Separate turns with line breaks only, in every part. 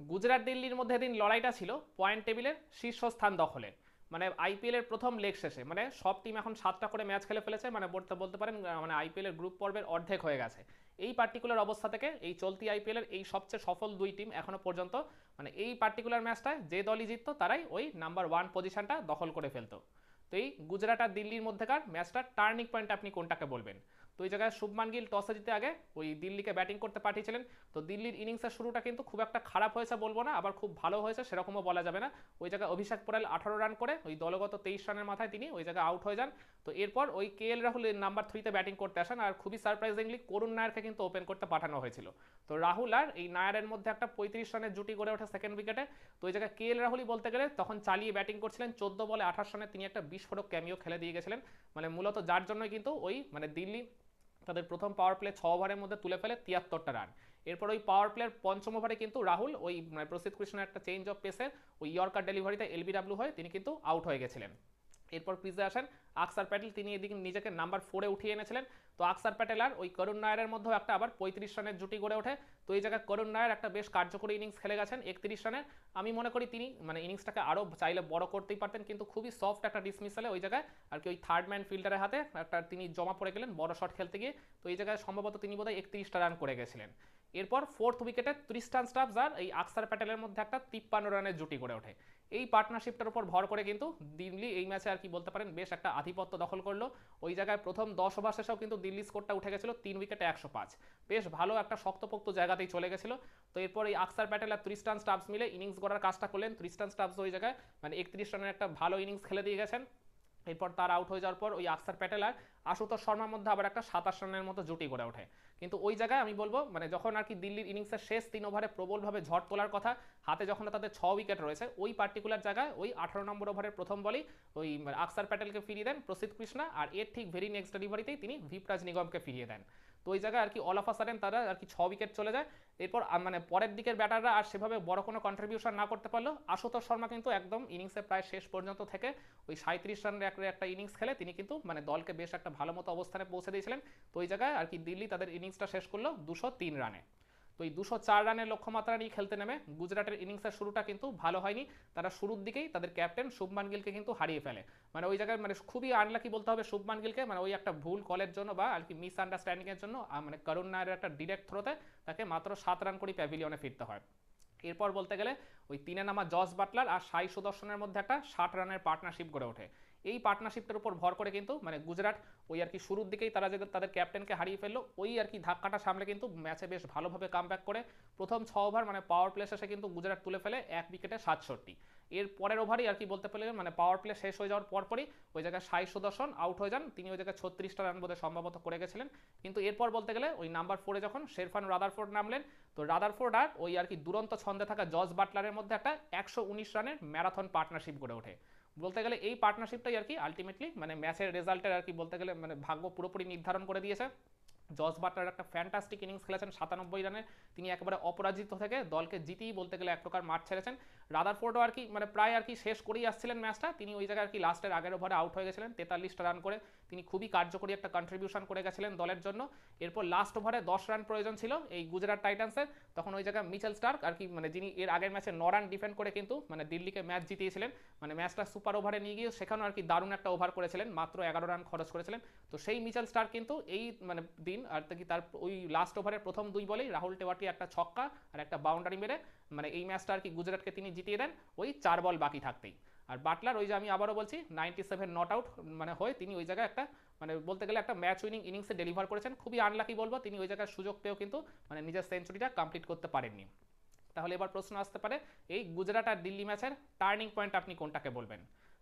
গুজরাট দিল্লির মধ্যে দিন লড়াইটা ছিল পয়েন্ট টেবিলের শীর্ষস্থান দখলের। মানে আইপিএল এর প্রথম লেগ শেষে মানে সব টিম এখন সাতটা করে ম্যাচ খেলে ফেলেছে মানে বলতে বলতে পারেন মানে আইপিএল এর গ্রুপ পর্বের অর্ধেক হয়ে গেছে। এই পার্টিকুলার অবস্থা থেকে এই চলতি আইপিএল এর এই সবচেয়ে সফল দুই টিম এখনও পর্যন্ত মানে এই পার্টিকুলার ম্যাচটায় যে দলই জিততো, তারাই ওই নাম্বার ওয়ান পজিশনটা দখল করে ফেলতো। তো এই গুজরাট আর দিল্লির মধ্যেকার ম্যাচটার টার্নিং পয়েন্ট আপনি কোনটাকে বলবেন? তো ওই জায়গায় শুভমান গিল টসে জিতে আগে ওই দিল্লিকে ব্যাটিং করতে পাঠিয়েছিলেন। তো দিল্লির ইনিংসের শুরুটা কিন্তু খুব একটা খারাপ হয়েছে বলব না, আবার খুব ভালো হয়েছে সেরকমও বলা যাবে না। ওই জায়গায় অভিষেক পোরাল আঠারো রান করে, ওই দলগত তেইশ রানের মাথায় তিনি ওই জায়গায় আউট হয়ে যান। তো এরপর ওই কে এল রাহুল নাম্বার থ্রিতে ব্যাটিং করতে আসেন আর খুবই সারপ্রাইজিংলি করুণ নায়ারকে কিন্তু ওপেন করতে পাঠানো হয়েছিল। তো রাহুল আর এই নায়ারের মধ্যে একটা পঁয়ত্রিশ রানের জুটি গড়ে ওঠে সেকেন্ড উইকেটে তো ওই জায়গায় কে এল রাহুলই বলতে গেলে তখন চালিয়ে ব্যাটিং করছিলেন, চোদ্দ বলে আঠাশ রানে তিনি একটা বিস্ফোরক ক্যামিও খেলে দিয়ে গেছিলেন। মানে মূলত যার জন্যই কিন্তু ওই মানে দিল্লি তাদের প্রথম পাওয়ার প্লে ছ ওভারের মধ্যে তুলে ফেলে তিয়াত্তরটা রান এরপর ওই পাওয়ার প্লের পঞ্চম ওভারে কিন্তু রাহুল, ওই মানে প্রসিদ্ধ কৃষ্ণের একটা চেঞ্জ অফ পেসের ওই ইয়র্কার ডেলিভারিতে এলবিডাব্লিউ হয়ে তিনি কিন্তু আউট হয়ে গেছিলেন। এরপর ক্রিজে আসেন, আকসার প্যাটেল, তিনি এদিকে নিজেকে নাম্বার ফোরে উঠিয়ে এনেছিলেন। তো আকসার প্যাটেল আর ওই করুণ নায়ারের মধ্যেও একটা আবার পঁয়ত্রিশ রানের জুটি গড়ে ওঠে। তো এই জায়গায় করুণ নায়ার একটা বেশ কার্যকরী ইনিংস খেলে গেছেন, একত্রিশ রানের আমি মনে করি তিনি মানে ইনিংসটাকে আরও চাইলে বড় করতেই পারতেন, কিন্তু খুবই সফট একটা ডিসমিসালে ওই জায়গায় আর কি ওই থার্ড ম্যান ফিল্ডারের হাতে একটা তিনি জমা পড়ে গেলেন বড় শট খেলতে গিয়ে। তো এই জায়গায় সম্ভবত তিনি বোধহয় একত্রিশটা রান করে গেছিলেন। এরপর ফোর্থ উইকেটে ত্রিস্টান স্টাফস আর এই আকসার প্যাটেলের মধ্যে একটা তিপ্পান্ন রানের জুটি গড়ে ওঠে। এই পার্টনারশিপটার উপর ভর করে কিন্তু দিল্লি এই ম্যাচে আর কি বলতে পারেন, বেশ একটা আধিপত্য দখল করল। ওই জায়গায় প্রথম দশ ওভার শেষেও কিন্তু দিল্লি স্কোরটা উঠে গেছিল তিন উইকেটে একশো পাঁচ। বেশ ভালো একটা শক্তপোক্ত জায়গাতেই চলে গেছিল। তো এরপর এই আকসার প্যাটেল আর ত্রিস্টান স্টাফস মিলে ইনিংস গড়ার কাজটা করলেন। ত্রিস্টান স্টাফস ওই জায়গায় মানে একত্রিশ রানের একটা ভালো ইনিংস খেলে দিয়ে গেছেন। এরপর তার আউট হয়ে যাওয়ার পর ওই আকসার প্যাটেল আর আশুতোষ শর্মার মধ্যে আবার একটা সাতাশ রানের মতো জুটি গড়ে ওঠে। কিন্তু ওই জায়গায় আমি বলব মানে যখন আর কি দিল্লির ইনিংসের শেষ তিন ওভারে প্রবলভাবে ঝড় তোলার কথা, হাতে যখন তাদের ছ উইকেট রয়েছে, ওই পার্টিকুলার জায়গায় ওই আঠারো নম্বর ওভারের প্রথম বলেই ওই আকসার প্যাটেলকে ফিরিয়ে দেন প্রসিদ্ধ কৃষ্ণা, আর এর ঠিক ভেরি নেক্সট ডেলিভারিতেই তিনি ভিপরাজ নিগমকে ফিরিয়ে দেন। তো ওই জায়গায় আর কি অল অফ সাডেন তারা আর কি ছ উইকেট চলে যায়। এরপর মানে পরের দিকের ব্যাটাররা আর সেভাবে বড় কোনো কন্ট্রিবিউশন না করতে পারল আশুতোষ শর্মা কিন্তু একদম ইনিংসের প্রায় শেষ পর্যন্ত থেকে ওই সাঁত্রিশ রানের একটা একটা ইনিংস খেলে তিনি কিন্তু মানে দলকে বেশ একটা ভালো মতো অবস্থানে পৌঁছে দিয়েছিলেন। তো ওই জায়গায় আর কি দিল্লি তাদের ইনিংসটা শেষ করল দুশো রানে। তো এই দুশো চার রানের লক্ষ্যমাত্রা নিয়ে খেলতে নেমে গুজরাটের ইনিংসের শুরুটা কিন্তু ভালো হয়নি। তারা শুরুর দিকেই তাদের ক্যাপ্টেন শুভমান গিলকে কিন্তু হারিয়ে ফেলে। মানে ওই জায়গায় মানে খুবই আনলাকি বলতে হবে শুভমান গিলকে। মানে ওই একটা ভুল কলের জন্য বা আর কি মিস আন্ডারস্ট্যান্ডিংয়ের জন্য মানে করুণ নায়ারের একটা ডিরেক্ট থ্রোতে তাকে মাত্র সাত রান করেই প্যাভিলিয়নে ফিরতে হয়। এরপর বলতে গেলে ওই তিনে নামা জস বাটলার আর সাই সুদর্শনের মধ্যে একটা ষাট রানের পার্টনারশিপ গড়ে ওঠে। এই পার্টনারশিপটার উপর ভর করে কিন্তু মানে গুজরাট ওই আর কি শুরুর দিকেই তারা যে তাদের ক্যাপ্টেনকে হারিয়ে ফেলল, ওই আর কি ধাক্কাটা সামলে কিন্তু ম্যাচে বেশ ভালোভাবে কাম করে। প্রথম ছ ওভার মানে পাওয়ার প্লে শেষে কিন্তু গুজরাট তুলে ফেলে এক উইকেটে সাতষট্টি। এর পরের ওভারই আর কি বলতে পারলে মানে পাওয়ার প্লে শেষ হয়ে যাওয়ার পরপরই ওই জায়গায় সাই সুদর্শন আউট হয়ে যান। তিনি ওই জায়গায় ছত্রিশটা রান বোধহয় সম্ভবত করে গেছিলেন। কিন্তু এরপর বলতে গেলে ওই নাম্বার ফোরে যখন শেরফান রাদারফোর্ড নামলেন, তো রাদারফোর্ড আর ওই আর কি দুরন্ত ছন্দে থাকা জজ বাটলারের মধ্যে একটা একশো উনিশ রানের ম্যারাথন পার্টনারশিপ গড়ে ওঠে। বলতে গেলে এই পার্টনারশিপটাই আর কি আলটিমেটলি মানে ম্যাচের রেজাল্টের আর কি বলতে গেলে মানে ভাগ্য পুরোপুরি নির্ধারণ করে দিয়েছে। জস বাটলার একটা ফ্যান্টাস্টিক ইনিংস খেলেছেন, সাতানব্বই রানে। তিনি একেবারে অপরাজিত থেকে দলকে জিতেই বলতে গেলে এক প্রকার মাঠ ছেড়েছেন। রাদার রাদারফোর্ডও আর কি মানে প্রায় আর কি শেষ করেই আসছিলেন ম্যাচটা। তিনি ওই জায়গায় আর কি লাস্টের আগের ওভারে আউট হয়ে গেছিলেন, তেতাল্লিশটা রান করে। তিনি খুবই কার্যকরী একটা কন্ট্রিবিউশন করে গেছিলেন দলের জন্য। এরপর লাস্ট ওভারে দশ রান প্রয়োজন ছিল এই গুজরাট টাইটান্সের তখন ওই জায়গায় মিচেল স্টার্ক আর কি মানে যিনি এর আগের ম্যাচে ন রান ডিফেন্ড করে কিন্তু মানে দিল্লিকে ম্যাচ জিতিয়েছিলেন। মানে ম্যাচটা সুপার ওভারে নিয়ে গিয়ে সেখানেও আর কি দারুণ একটা ওভার করেছিলেন। মাত্র এগারো রান খরচ করেছিলেন। তো সেই মিচেল স্টার কিন্তু এই মানে দিন, আর কি তার ওই লাস্ট ওভারের প্রথম দুই বলেই রাহুল টেওয়াটি একটা ছক্কা আর একটা বাউন্ডারি মেরে মানে এই ম্যাচটা আর কি গুজরাটকে তিনি জিতিয়ে দেন, ওই চার বল বাকি থাকতেই। আর বাটলার ওই যে আমি আবারও বলছি নাইনটি সেভেন নট আউট মানে হয়ে তিনি ওই জায়গায় একটা মানে বলতে গেলে একটা ম্যাচ উইনিং ইনিংসে ডেলিভার করেছেন। খুবই আনলাকি বলব, তিনি ওই জায়গায় সুযোগ পেয়েও কিন্তু মানে নিজের সেঞ্চুরিটা কমপ্লিট করতে পারেননি। তাহলে এবার প্রশ্ন আসতে পারে, এই গুজরাট আর দিল্লি ম্যাচের টার্নিং পয়েন্ট আপনি কোনটাকে বলবেন?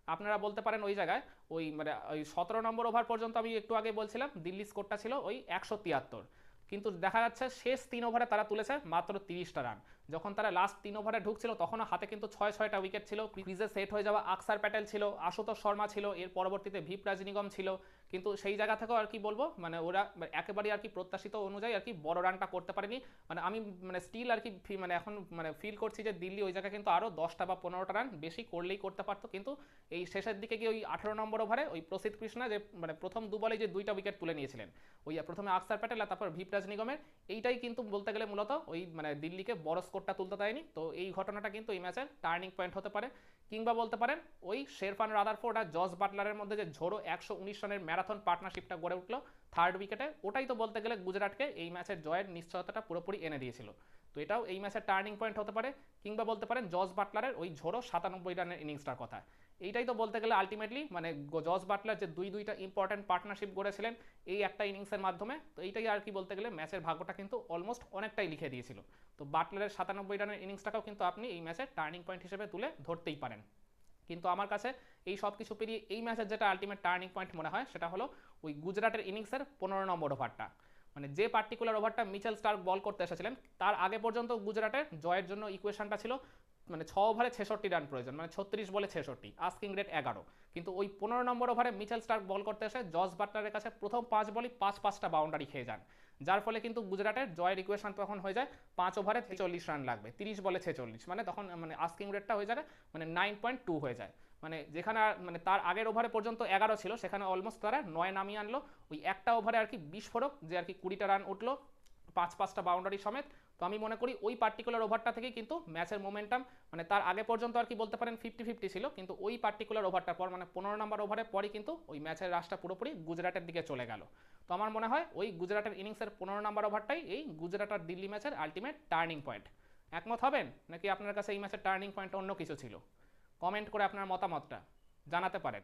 আপনারা বলতে পারেন ওই জায়গায়, ওই মানে ওই সতেরো নম্বর ওভার পর্যন্ত আমি একটু আগে বলছিলাম দিল্লি স্কোরটা ছিল ওই একশো তিয়াত্তর। কিন্তু দেখা যাচ্ছে শেষ তিন ওভারে তারা তুলেছে মাত্র তিরিশটা রান যখন তারা লাস্ট তিন ওভারে ঢুকছিল, তখনও হাতে কিন্তু ছয় ছয়টা উইকেট ছিল। ক্রিজে সেট হয়ে যাওয়া আকসার প্যাটেল ছিল, আশুতোষ শর্মা ছিল, এর পরবর্তীতে ভিপ রাজনিগম ছিল। কিন্তু সেই জায়গা থেকেও আর কি বলব মানে ওরা একেবারেই আর কি প্রত্যাশিত অনুযায়ী আর কি বড় রানটা করতে পারেনি। মানে আমি মানে স্টিল আর কি মানে এখন মানে ফিল করছি যে দিল্লি ওই জায়গায় কিন্তু আরও দশটা বা পনেরোটা রান বেশি করলেই করতে পারতো। কিন্তু এই শেষের দিকে গিয়ে ওই আঠেরো নম্বর ওভারে ওই প্রসিদ্ধ কৃষ্ণা যে মানে প্রথম দু বলে যে দুইটা উইকেট তুলে নিয়েছিলেন। ওই প্রথমে আকসার প্যাটেল আর তারপর ভিপ রাজ নিগমের এইটাই কিন্তু বলতে গেলে মূলত ওই মানে দিল্লিকে বড় স্কোরটা তুলতে দেয়নি। তো এই ঘটনাটা কিন্তু এই ম্যাচের টার্নিং পয়েন্ট হতে পারে। কিংবা বলতে পারেন, ওই শেরফান রাদারফোর্ড আর জস বাটলারের মধ্যে যে ঝোড়ো একশো উনিশ রানের ম্যারাথন পার্টনারশিপটা গড়ে উঠল থার্ড উইকেটে ওটাই তো বলতে গেলে গুজরাটকে এই ম্যাচের জয়ের নিশ্চয়তাটা পুরোপুরি এনে দিয়েছিল। তো এটাও এই ম্যাচের টার্নিং পয়েন্ট হতে পারে। কিংবা বলতে পারেন জস বাটলারের ওই ঝোড়ো সাতানব্বই রানের ইনিংসটার কথা। এইটাই তো বলতে গেলে আলটিমেটলি মানে জস বাটলার যে দুই দুইটা ইম্পর্টেন্ট পার্টনারশিপ গড়েছিলেন, এই একটা ইনিংসের মাধ্যমে, তো এইটাই আর কি বলতে গেলে ম্যাচের ভাগ্যটা কিন্তু অলমোস্ট অনেকটাই লিখে দিয়েছিল। তো বাটলারের সাতানব্বই রানের ইনিংসটাকেও কিন্তু আপনি এই ম্যাচের টার্নিং পয়েন্ট হিসেবে তুলে ধরতেই পারেন। কিন্তু আমার কাছে এই সব কিছু পেরিয়ে এই ম্যাচের যেটা আলটিমেট টার্নিং পয়েন্ট মনে হয়, সেটা হলো ওই গুজরাটের ইনিংসের পনেরো নম্বর ওভারটা। মানে যে পার্টিকুলার ওভারটা মিচেল স্টার্ক বল করতে এসেছিলেন, তার আগে পর্যন্ত গুজরাটের জয়ের জন্য ইকুয়েশনটা ছিল মানে ছ ওভারে ছেষট্টি রান প্রয়োজন মানে ছত্রিশ বলে ছেষট্টি আস্কিং রেট এগারো। কিন্তু ওই পনেরো নম্বর ওভারে মিচেল স্টার্ক বল করতে এসে জস বাটলারের কাছে প্রথম পাঁচ বলই পাঁচ পাঁচটা বাউন্ডারি খেয়ে যান। যার ফলে কিন্তু গুজরাটের জয়ের ইকুয়েশন তখন হয়ে যায় পাঁচ ওভারে ছেচল্লিশ রান লাগবে, তিরিশ বলে ছেচল্লিশ মানে তখন মানে আস্কিং রেটটা হয়ে যাবে মানে নাইন পয়েন্ট টু হয়ে যায়। মানে যেখানে মানে তার আগের ওভারে পর্যন্ত এগারো ছিল, সেখানে অলমোস্ট তারা নয় নামিয়ে আনলো। ওই একটা ওভারে আর কি বিস্ফোরক, যে আর কি কুড়িটা রান উঠল পাঁচ পাঁচটা বাউন্ডারি সমেত, তো আমি মনে করি ওই পার্টিকুলার ওভারটা থেকেই কিন্তু ম্যাচের মোমেন্টাম মানে তার আগে পর্যন্ত আর কি বলতে পারেন ফিফটি ফিফটি ছিল, কিন্তু ওই পার্টিকুলার ওভারটার পর মানে পনেরো নম্বর ওভারের পরই কিন্তু ওই ম্যাচের রাশটা পুরোপুরি গুজরাটের দিকে চলে গেল। তো আমার মনে হয় ওই গুজরাটের ইনিংসের পনেরো নম্বর ওভারটাই এই গুজরাট আর দিল্লি ম্যাচের আলটিমেট টার্নিং পয়েন্ট একমত হবেন? নাকি আপনার কাছে এই ম্যাচের টার্নিং পয়েন্ট অন্য কিছু ছিল? কমেন্ট করে আপনার মতামতটা জানাতে পারেন।